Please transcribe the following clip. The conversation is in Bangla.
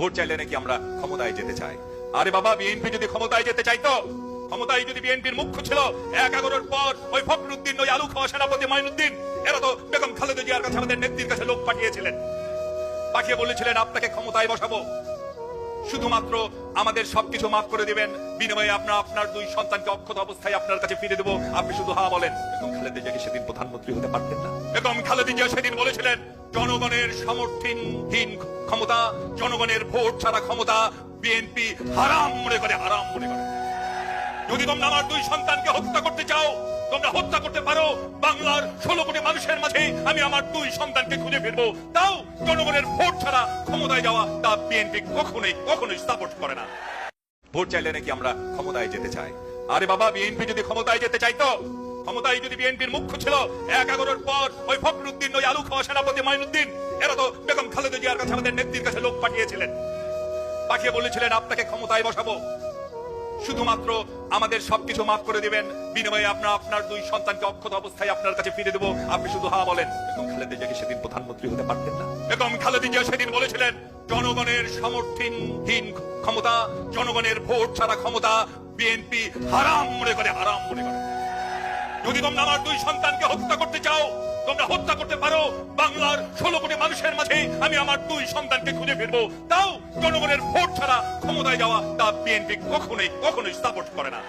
ভোট চাইলে নাকি আমরা ক্ষমতায় যেতে চাই। আরে বাবা, বিএনপি যদি ক্ষমতায় যেতে চাইতো, ক্ষমতায় যদি বিএনপির মুখ্য ছিল, এক এগারোর পর ওই ফখরুদ্দিন, ওই আলু খাওয়া সেনাপতি মাইনুদ্দিন, এরা তো বেগম খালেদা জিয়ার কাছে আমাদের নেত্রীর কাছে লোক পাঠিয়েছিলেন। পাঠিয়ে বলেছিলেন, আপনাকে ক্ষমতায় বসাবো। শুধুমাত্র আমাদের সবকিছু মাফ করে দিবেন। বিনিময়ে আপনার আপনার দুই সন্তানকে অক্ষত অবস্থায় আপনার কাছে ফিরে দেবো। আপনি শুধু হা বলেন। বেগম খালেদা জিয়াকে সেদিন প্রধানমন্ত্রী হতে পারতেন না। বেগম খালেদা জিয়া সেদিন বলেছিলেন, জনগণের সমর্থনহীন ক্ষমতা, জনগণের ভোট ছাড়া ক্ষমতা বিএনপি হারাম মনে করে, হারাম মনে করে। যদি তোমরা আমার দুই সন্তানকে হত্যা করতে চাও তোমরা হত্যা করতে পারো। বাংলার ষোলো কোটি মানুষের মাঝে আমি আমার দুই সন্তানকে খুঁজে ফিরবো। তাও জনগণের ভোট ছাড়া ক্ষমতায় যাওয়া তা বিএনপি কখনোই কখনোই সাপোর্ট করে না। ভোট চাইলে নাকি আমরা ক্ষমতায় যেতে চাই। আরে বাবা বিএনপি যদি ক্ষমতায় যেতে চাইতো, ক্ষমতায় যদি বিএনপির মুখ্য ছিল, এক এগারোর পর ওই ফখরুদ্দিন, ওই আলু খাওয়া সেনাপতি মাইনুদ্দিন, এরা তো বেগম খালেদা জিয়ার কাছে আমাদের নেত্রীর কাছে লোক পাঠিয়েছিলেন। পাঠিয়ে বলেছিলেন, আপনাকে ক্ষমতায় বসাবো। শুধুমাত্র আমাদের সবকিছু মাফ করে দিবেন। বিনিময়ে আপনার আপনার দুই সন্তানকে অক্ষত অবস্থায় আপনার কাছে ফিরে দেবো। আপনি শুধু হা বলেন। বেগম খালেদা জিয়াকে সেদিন প্রধানমন্ত্রী হতে পারতেন না। বেগম খালেদা জিয়া সেদিন বলেছিলেন, জনগণের সমর্থনহীন ক্ষমতা, জনগণের ভোট ছাড়া ক্ষমতা বিএনপি হারাম মনে করে, হারাম মনে করে। যদি তোমরা আমার দুই সন্তানকে হত্যা করতে চাও, তোমরা হত্যা করতে পারো। বাংলার ষোলো কোটি মানুষের মাঝে আমি আমার দুই সন্তানকে খুঁজে ফিরবো। তাও জনগণের ভোট ছাড়া ক্ষমতায় যাওয়া তা বিএনপি কখনোই কখনোই সাপোর্ট করে না।